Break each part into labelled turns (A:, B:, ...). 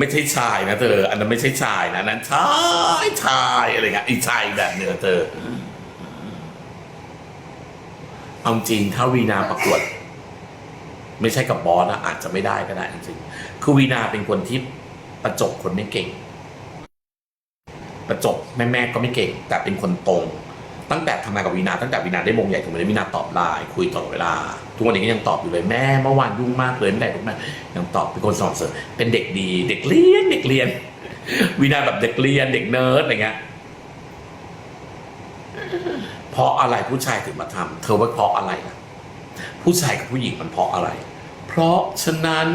A: ไม่ใช่ชายนะเธอ อันนั้นไม่ใช่ชายนะนั้นชายชายอะไรเงี้ยอีชายแบบเนื้อเธอเอาจริงถ้าวีนาประกวด ไม่ใช่กับบอสนะอาจจะไม่ได้ก็ได้จริงๆคือวีนาเป็นคนที่ประจบคนไม่เก่ง ประจบแม่แม่ก็ไม่เก่ง แต่เป็นคนตรง ตั้งแต่ทำงานกับวีนาตั้งแต่วีนาได้มงใหญ่ถึงวันนี้วีนาตอบไลน์คุยตลอดเวลา ทุกวันนี้ก็ยังตอบอยู่เลยแม่เมื่อวานยุ่งมากเลยไม่ได้ทุกแม่ยังตอบเป็นคนสอบเสริมเป็นเด็กดีเด็กเรียนเด็กเรียนวีนาแบบเด็กเรียนเด็กเนิร์ดอะไรเงี้ยเพราะอะไรผู้ชายถึงมาทำเธอว่าเพราะอะไรล่ะผู้ชายกับผู้หญิงมันเพราะอะไร เพราะฉะนั้น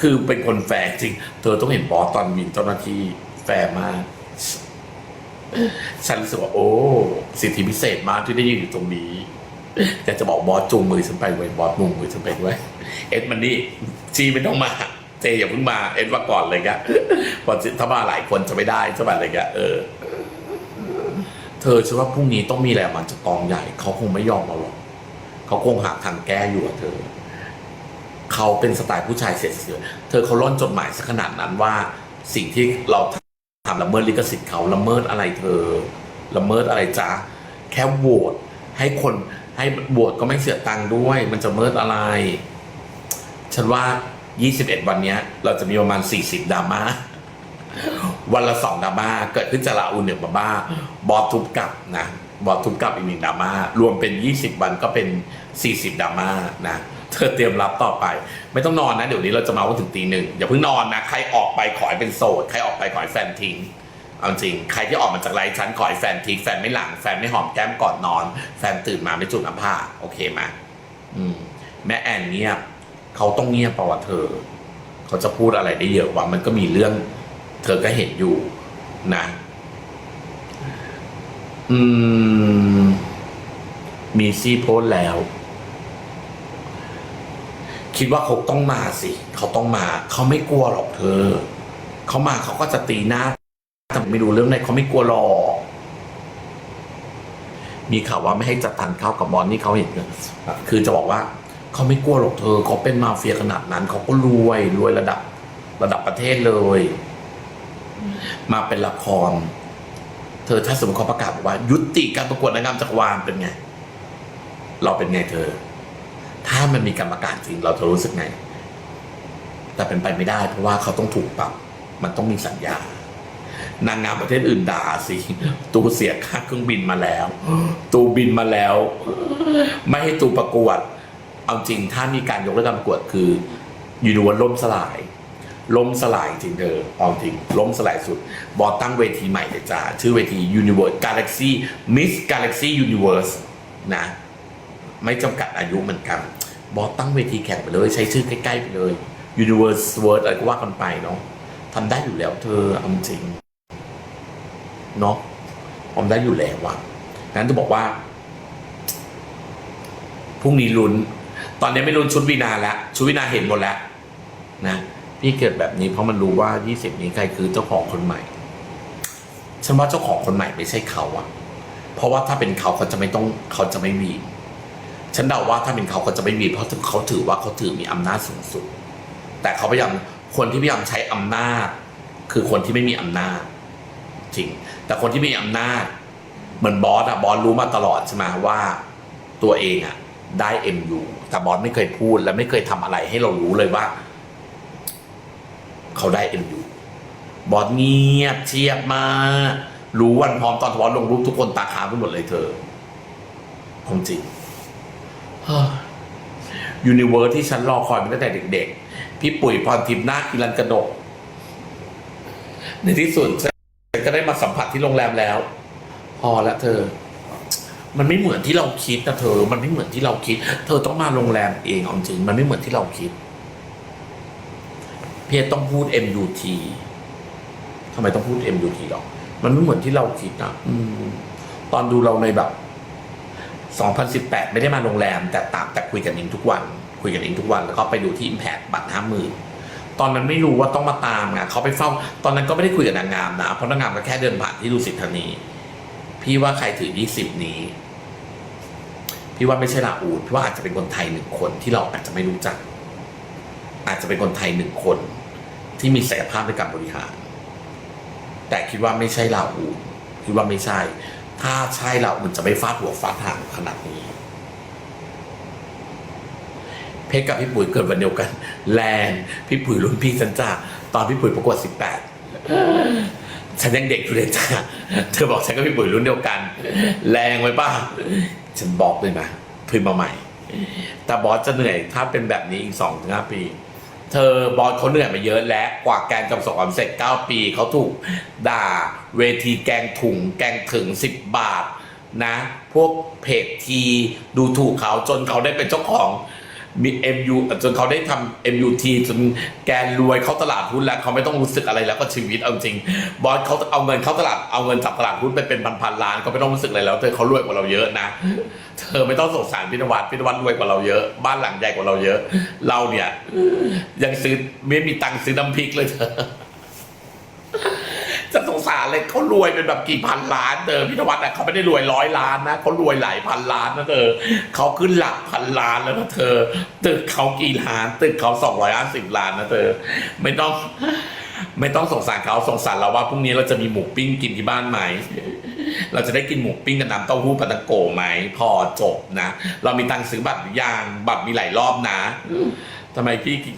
A: คือเป็นคนแฟร์จริง เธอต้องเห็นบอสตอนมีเจ้าหน้าที่แฟร์มาก ฉันรู้สึกว่าโอ้สิทธิพิเศษมากที่ได้ยืนอยู่ตรงนี้แต่จะบอกบอสจูงมือฉันไปไว้ยบอสมุงมือฉันไปด้วยเอ็ดมันนี่จีไม่ต้องมาเจอย่าเพิ่งมาเอ็ดมาก่อนเลยกะพอถ้ามาหลายคนจะไม่ได้ใช่ไหมอะไรกะเออ เธอเชื่อว่าพรุ่งนี้ต้องมีแหละมันจะกองใหญ่ เขาคงไม่ยอมเราหรอกเขาคงหาทางแก้อยู่อะเธอ เขาเป็นสไตล์ผู้ชายเสียเสือเธอเขาล่อนจดหมายสักขนาดนั้นว่าสิ่งที่เรา ทำละเมิดลิขสิทธิ์เขาละเมิดอะไรเธอละเมิดอะไรจ๊ะแค่โหวตให้คนให้โหวตก็ไม่เสียตังค์ด้วย มันจะเมิดอะไร ฉันว่า 21 วันนี้เราจะมีประมาณ 40ดราม่าวันละสองดราม่าเกิดขึ้นจากลาอูหนึ่งดราม่าบอสทุบกลับนะบอสทุบกลับอีกหนึ่งดราม่ารวมเป็น 20 วันก็เป็น 40ดราม่านะ เธอเตรียมรับต่อไป ไม่ต้องนอนนะเดี๋ยวนี้เราจะมาว่าถึงตีหนึ่งอย่าเพิ่งนอนนะใครออกไปขอให้เป็นโสดใครออกไปขอให้แฟนทิ้งเอาจริงใครที่ออกมาจากไลฟ์ฉันขอให้แฟนทิ้งแฟนไม่หลังแฟนไม่หอมแก้มก่อนนอน แฟนตื่นมาไม่จุดน้ำผ้าโอเคไหมอืม แม่แอนเงียบเขาต้องเงียบเปล่าวะเธอ เขาจะพูดอะไรได้เยอะว่ามันก็มีเรื่อง เธอก็เห็นอยู่นะ อืม มีซีโพสแล้ว คิดว่าเขาต้องมาสิ เขาต้องมา เขาไม่กลัวหรอกเธอ เขามาเขาก็จะตีหน้าแต่ไม่รู้เรื่องไหนเขาไม่กลัวหรอก มีข่าวว่าไม่ให้จัดทานข้าวกับบอลนี่เขาเห็นคือจะบอกว่า เขาไม่กลัวหรอกเธอ เขาเป็นมาเฟียขนาดนั้น เขาก็รวยรวยระดับ ระดับประเทศเลย มาเป็นละคร เธอถ้าสมมติเขาประกาศว่า ยุติการประกวดนางงามจักรวาลเป็นไง เราเป็นไงเธอ ถ้ามันมีกรรมการจริงเราจะรู้สึกไง แต่เป็นไปไม่ได้ เพราะว่าเขาต้องถูกปรับ มันต้องมีสัญญา นางงามประเทศอื่นด่าสิตูเสียค่าเครื่องบินมาแล้ว ตูบินมาแล้ว ไม่ให้ตูประกวด เอาจริงถ้ามีการยกเลิกการประกวดคือยูนิวอร์ล่มสลายล่มสลายจริงเธอเอาจริงล่มสลายสุด บอตั้งเวทีใหม่เลยจ้าชื่อเวที Universe Galaxy Miss Galaxy Universe นะ ไม่จำกัดอายุเหมือนกัน บอสตั้งเวทีแข่งไปเลย ใช้ชื่อใกล้ ๆ ไปเลย Universe World อะไรก็ว่ากันไปเนาะทำได้อยู่แล้วเธอเอาจริงเนาะทำได้อยู่แล้วว่ะนั้นจะบอกว่าพรุ่งนี้ลุ้น ตอนนี้ไม่ลุ้นชุดวีนาแล้วชุดวีนาเห็นหมดแล้วนะพี่เกิดแบบนี้เพราะมันรู้ว่า 20 นี้ใครคือเจ้าของคนใหม่ ฉันว่าเจ้าของคนใหม่ไม่ใช่เขาอะเพราะว่าถ้าเป็นเขาเขาจะไม่ต้องเขาจะไม่วี ฉันเดาว่าถ้าเป็นเขาเขาจะไม่วีเพราะเขาถือว่าเขาถือมีอำนาจสูงสุด แต่เขาพยายามคนที่พยายามใช้อำนาจ คือคนที่ไม่มีอำนาจจริง แต่คนที่มีอำนาจ เหมือนบอสอะบอสรู้มาตลอดใช่ไหมว่าตัวเองอะได้เอ็มยูแต่บอสไม่เคยพูดและไม่เคยทำอะไรให้เรารู้เลยว่า เขาได้เอ็มยูบอสเงียบเชียบมากรู้วันพร้อมตอนบอสลงรูปทุกคนตาค้างไปหมดเลยเธอของจริง ยูนิเวิร์สที่ฉันรอคอยมาตั้งแต่เด็กๆ พี่ปุ๋ยพรทิพย์นาคอิรันกระดก ในที่สุดฉันก็ได้มาสัมผัสที่โรงแรมแล้ว พอล้วเธอ มันไม่เหมือนที่เราคิดนะเธอ มันไม่เหมือนที่เราคิด เธอต้องมาโรงแรมเองเอาจริง มันไม่เหมือนที่เราคิด เพียต้องพูด MUT ทำไมต้องพูด MUT หรอก มันไม่เหมือนที่เราคิดอะอืม ตอนดูเราในแบบ 2018 ไม่ได้มาโรงแรม แต่ตามแต่คุยกับนิงทุกวัน คุยกับนิงทุกวัน แล้วก็ไปดูที่ Impact บัตรห้าหมื่นตอนนั้นไม่รู้ว่าต้องมาตามไงเขาไปเฝ้า ตอนนั้นก็ไม่ได้คุยกับนางงามนะ เพราะนางงามก็แค่เดินผ่านที่ดูสิทธานี พี่ว่าใครถือ 20 นี้ พี่ว่าไม่ใช่ลาอูดพี่ว่าอาจจะเป็นคนไทยหนึ่งคนที่เราอาจจะไม่รู้จัก อาจจะเป็นคนไทยหนึ่งคน ที่มีศักยภาพในการบริหาร แต่คิดว่าไม่ใช่เราอูนคิดว่าไม่ใช่ ถ้าใช่เราอุ่นจะไม่ฟาดหัวฟาดหางขนาดนี้ เพชรกับพี่ปุ๋ยเกิดวันเดียวกัน แรงพี่ปุ๋ยรุ่นพี่ฉันจ้าตอนพี่ปุ๋ยประกวดสิบแปดฉันยังเด็กอยู่เลยจ้าเธอบอกฉันกับพี่ปุ๋ยรุ่นเดียวกัน แรงไว้ป่ะฉันบอกเลยนะพิมพ์มาใหม่ แต่บอสจะเหนื่อยถ้าเป็นแบบนี้อีกสองถึงห้าปี เธอบอสเขาเหนื่อยมาเยอะและกว่าแกนจำสบความสร็จเก้าปี เขาถูกด่าเวทีแกงถุง แกงถึงสิบบาทนะ พวกเพจทีดูถูกเขาจนเขาได้เป็นเจ้าของ มี MU จนเขาได้ทำ MUT จนแกนรวยเข้าตลาดหุ้นแล้วเขาไม่ต้องรู้สึกอะไรแล้วก็ชีวิตเอาจริง บอสเขาเอาเงินเข้าตลาดเอาเงินจากตลาดหุ้นไปเป็นพันๆล้านเขาไม่ต้องรู้สึกอะไรแล้วเธอเขารวยกว่าเราเยอะนะ เธอไม่ต้องสงสารพินวัตพินวัตรวยกว่าเราเยอะ บ้านหลังใหญ่กว่าเราเยอะ เราเนี่ยยังซื้อไม่มีตังค์ซื้อน้ำพริกเลยเธอ เลยเขารวยเป็นแบบกี่พันล้านเธอพินวัตรอะเขาไม่ได้รวยร้อยล้านนะเขารวยหลายพันล้านนะเธอเขาขึ้นหลักพันล้านแล้วนะเธอ ตึกเขากี่ล้านตึกเขาสองร้อยห้าสิบล้านนะเธอ ไม่ต้อง ไม่ต้องสงสารเขาสงสารเราว่าพรุ่งนี้เราจะมีหมูปิ้งกินที่บ้านไหมเราจะได้กินหมูปิ้งกับน้ำเต้าหู้ปาตะโกไหมพอจบนะ เรามีตังค์ซื้อบัตรหรือยังบัตรมีหลายรอบนะทำไมพี่คิด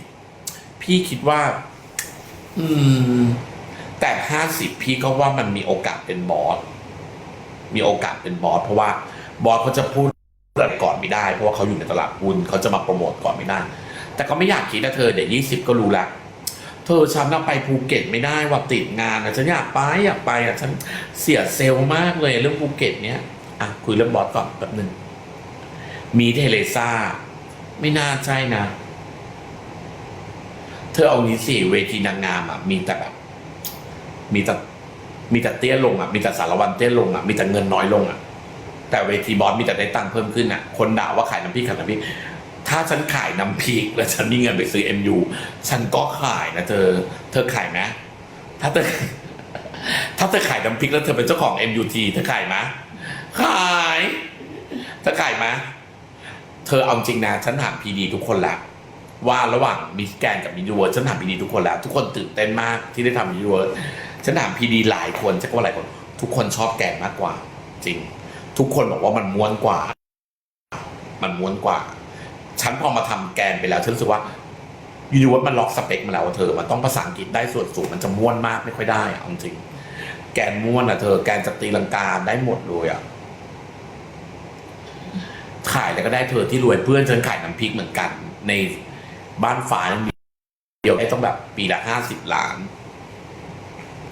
A: พี่คิดว่า อืม แต่ห้าสิบพี่ก็ว่ามันมีโอกาสเป็นบอสมีโอกาสเป็นบอสเพราะว่าบอสเขาจะพูดก่อนไม่ได้ เพราะว่าเขาอยู่ในตลาดหุ้นเขาจะมาโปรโมทก่อนไม่ได้ แต่ก็ไม่อยากคิดนะเธอเดี๋ยวยี่สิบก็รู้ละเธอฉันน่ะไปภูเก็ตไม่ได้ว่าติดงานนะฉันอยากไปอยากไปอะฉันเสียเซลล์มากเลยเรื่องภูเก็ตเนี้ยอะคุยเรื่องบอสก่อนแป๊บหนึ่งมีเทเลซ่าไม่น่าใช่นะ เธอเอานี้สิเวทีนางงามอะมีแต่แบบ มีแต่มีแต่เตี้ยลงอะมีแต่สารวันเตี้ยลงอะมีแต่เงินน้อยลงอะ แต่เวทีบอสมีแต่ได้ตังค์เพิ่มขึ้นอะ คนด่าว่าขายน้ำพริกขายน้ำพริกถ้าฉันขายน้ำพริกแล้วฉันมีเงินไปซื้อ MU ฉันก็ขายนะเธอ เธอขายไหมถ้าเธอถ้าเธอขายน้ำพริกแล้วเธอเป็นเจ้าของ MUT เธอขายไหมขายเธอขายไหมเธอเอาจริงนะฉันถามพีดีทุกคนละว่าระหว่างมิสแกนกับมิดูเวิร์ฉันถามพีดีทุกคนแล้ว ทุกคนตื่นเต้นมากที่ได้ทำมิดูเวิร์ ฉันถามพีดีหลายคนฉันก็ว่าหลายคน ทุกคนชอบแกนมากกว่า จริง ทุกคนบอกว่ามันม้วนกว่า มันม้วนกว่า ฉันพอมาทำแกนไปแล้วฉันรู้สึกว่ายูนิเวิร์สมันล็อกสเปคมาแล้วเธอ มันต้องภาษาอังกฤษได้ส่วนสูงมันจะม้วนมากไม่ค่อยได้อะเอาจริง แกนม้วนอะเธอ แกนจะตีลังกาได้หมดเลยอะขายแล้วก็ได้เธอที่รวยเพื่อนฉันขายน้ำพริกเหมือนกัน ในบ้านฟ้าเดียวได้ต้องแบบปีละห้าสิบล้าน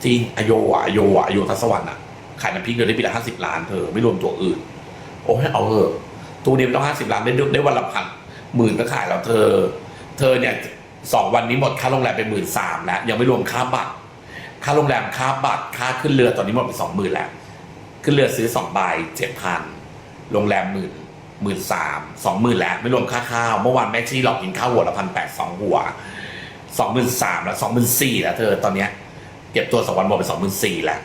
A: จริงอโยวะอโยวะอโยทัศวรรณอะขายน้ำพริกเดือนได้ปีละห้าสิบล้านเธอไม่รวมตัวอื่น โอ้ยเอาเถอะตัวนี้มันต้องห้าสิบล้านได้ได้วันละพันหมื่นก็ขายแล้วเธอ เธอเนี่ยสองวันนี้หมดค่าโรงแรมไปหมื่นสามแล้ว ยังไม่รวมค่าบัตรค่าโรงแรมค่าบัตรค่าขึ้นเรือตอนนี้หมดไปสองหมื่นแล้ว ขึ้นเรือซื้อสองใบเจ็ดพันโรงแรมหมื่นหมื่นสามสองหมื่นแล้วไม่รวมค่าข้าวเมื่อวานแม่ชี่หลอกกินข้าวหัวละพันแปดสองหัวสองหมื่นสามแล้วสองหมื่นสี่แล้วเธอตอนเนี้ย เก็บตัวสองวันหมดไปสองหมื่นสี่แล้ว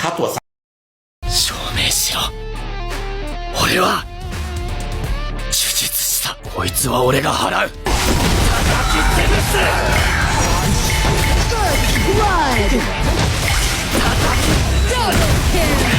A: ค่าตั๋ว
B: 証明しろ俺は手術したこいつは俺が払う
C: Blood! Double kill!